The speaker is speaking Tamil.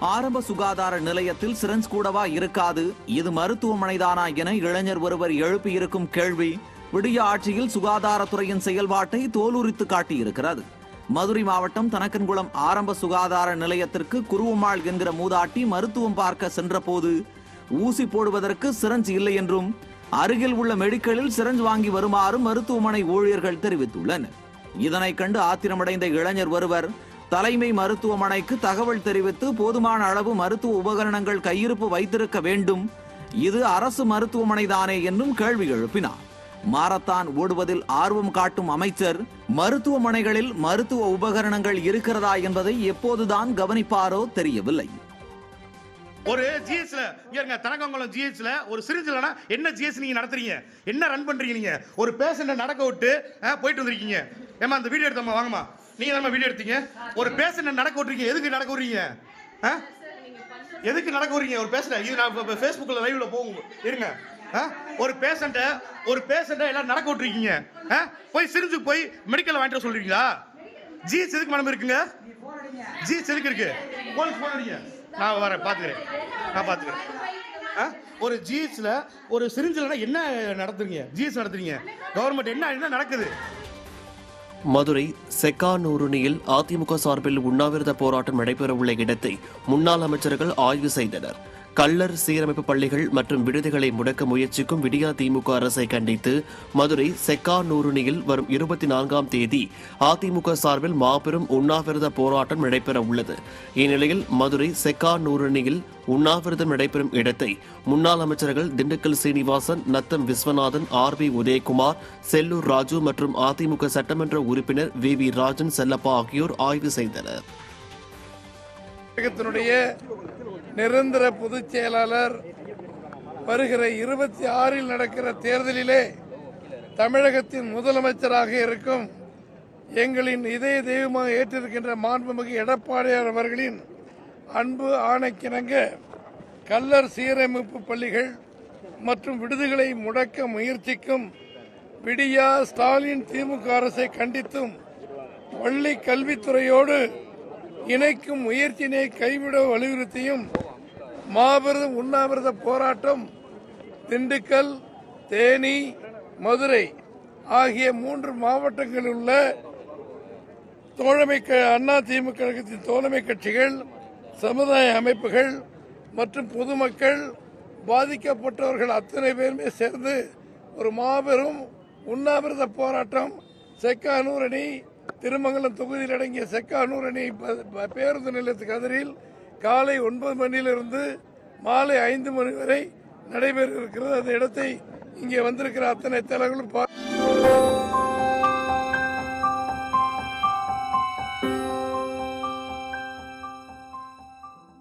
ஆரம்ப சுகாதார நிலையத்தில் சிரஞ்ச் கூடவா இருக்காது? இது மருத்துவமனைதானா என இளைஞர் ஒருவர் எழுப்பியிருக்கும் கேள்வி விடிய ஆட்சியில் சுகாதாரத்துறையின் செயல்பாட்டை தோலுரித்து காட்டியிருக்கிறது. மதுரை மாவட்டம் தனக்கன்குளம் ஆரம்ப சுகாதார நிலையத்திற்கு குருவம்மாள் என்கிற மூதாட்டி மருத்துவம் பார்க்க சென்றபோது ஊசி போடுவதற்கு சிரஞ்ச் இல்லை என்றும் அருகில் உள்ள மெடிக்கலில் சிரஞ்ச் வாங்கி வருமாறு மருத்துவமனை ஊழியர்கள் தெரிவித்துள்ளனர். இதனை கண்டு ஆத்திரமடைந்த இளைஞர் ஒருவர் தலைமை மருத்துவமனைக்கு தகவல் தெரிவித்து போதுமான அளவு மருத்துவ உபகரணங்கள் கையிருப்பு வைத்திருக்க வேண்டும். இது அரசு மருத்துவமனைதானே என்றும் கேள்வி எழுப்பினார். மாரத்தான் ஓடுவதில் ஆர்வம் காட்டும் அமைச்சர் மருத்துவமனைகளில் மருத்துவ உபகரணங்கள் இருக்கிறதா என்பதை எப்போதுதான் கவனிப்பாரோ தெரியவில்லை. ஒரு ஜிஎஸ்ல இங்க தனக்கங்குளம் ஜிஎஸ்ல ஒரு சிரிஞ்சிலனா என்ன ஜிஎஸ் நீங்க நடத்துறீங்க? என்ன ரன் பண்றீங்க நீங்க? ஒரு பேஷண்ட்டை நடக்க விட்டு ஆ, போயிட்டு வந்திருக்கீங்க. ஏமா அந்த வீடியோ எடுத்தோம்மா வாங்கம்மா. நீங்க தான் வீடியோ எடுத்தீங்க? ஒரு பேஷண்ட்டை நடக்க விட்டுறீங்க எதுக்கு நடக்க விடுறீங்க ஆ? எதுக்கு நடக்க விடுறீங்க ஒரு பேஷண்ட்டை இது நான் இப்போ ஃபேஸ்புக்கில் லைவ்ல போகும். இருங்க. ஆ? ஒரு பேஷண்ட்டை ஒரு பேஷண்ட்டை எல்லாம் நடக்க விட்டுருக்கீங்க. ஆ? போய் சிரிஞ்சு போய் மெடிக்கல் வாங்கிட்டு வர சொல்றீங்களா? ஜிஹெச் எதுக்கு மேடம் இருக்குங்க? ஜிஹெச் எதுக்கு இருக்கு? போலீஸ் போன் அடிங்க. நான் வரேன் பார்த்துக்கிறேன் நான் பார்த்துக்கிறேன் ஆ? ஒரு ஜிஹெச்ல ஒரு சிரிஞ்சில் என்ன நடத்துறீங்க? ஜிஹெச் நடத்துறீங்க? கவர்மெண்ட் என்ன என்ன நடக்குது. மதுரை செக்கானூருணியில் அதிமுக சார்பில் உண்ணாவிரத போராட்டம் நடைபெறவுள்ள இடத்தை முன்னாள் அமைச்சர்கள் ஆய்வு செய்தனர். கள்ளர் சீரமைப்பு பள்ளிகள் மற்றும் விடுதிகளை முடக்க முயற்சிக்கும் விடியா திமுக அரசை கண்டித்து மதுரை செக்கானூருணியில் வரும் இருபத்தி நான்காம் தேதி அதிமுக சார்பில் மாபெரும் உண்ணாவிரத போராட்டம் நடைபெற உள்ளது. இந்நிலையில் மதுரை செக்கானூருணியில் உண்ணாவிரதம் நடைபெறும் இடத்தை முன்னாள் அமைச்சர்கள் திண்டுக்கல் சீனிவாசன் நத்தம் விஸ்வநாதன் ஆர் பி உதயகுமார் செல்லூர் ராஜு மற்றும் அதிமுக சட்டமன்ற உறுப்பினர் வி வி ராஜன் செல்லப்பா ஆகியோர் ஆய்வு செய்தனர். நிரந்தர பொதுச் செயலாளர் வருகிற இருபத்தி ஆறில் நடக்கிற தேர்தலிலே தமிழகத்தின் முதலமைச்சராக இருக்கும் எங்களின் இதய தெய்வமாக ஏற்றிருக்கின்ற மாண்புமிகு எடப்பாடியார் அவர்களின் அன்பு ஆணைக்கிணங்க கல்லர் சீரமைப்பு பள்ளிகள் மற்றும் விடுதிகளை முடக்க முயற்சிக்கும் விடியா ஸ்டாலின் திமுக அரசை கண்டித்தும் பள்ளி கல்வித்துறையோடு இணைக்கும் முயற்சியினை கைவிட வலியுறுத்தியும் மாபெரும் உண்ணாவிரத போராட்டம் திண்டுக்கல் தேனி மதுரை ஆகிய மூன்று மாவட்டங்களில் உள்ள தோழமை க- அண்ணா திமுக கழகத்தின் தோழமை கட்சிகள் சமுதாய அமைப்புகள் மற்றும் பொதுமக்கள் பாதிக்கப்பட்டவர்கள் அத்தனை பேருமே சேர்ந்து ஒரு மாபெரும் உண்ணாவிரத போராட்டம். செக்கானூரணி திருமங்கலம் தொகுதியில் அடங்கிய செக்கானூரணி அணி பேருந்து நிலையத்துக்கு அதிரில் காலை ஒன்பது மணியிலிருந்து மாலை ஐந்து மணி வரை நடைபெற இருக்கிறது. அந்த இடத்தை இங்கே வந்திருக்கிற அத்தனை தலைவர்களும் பார்த்து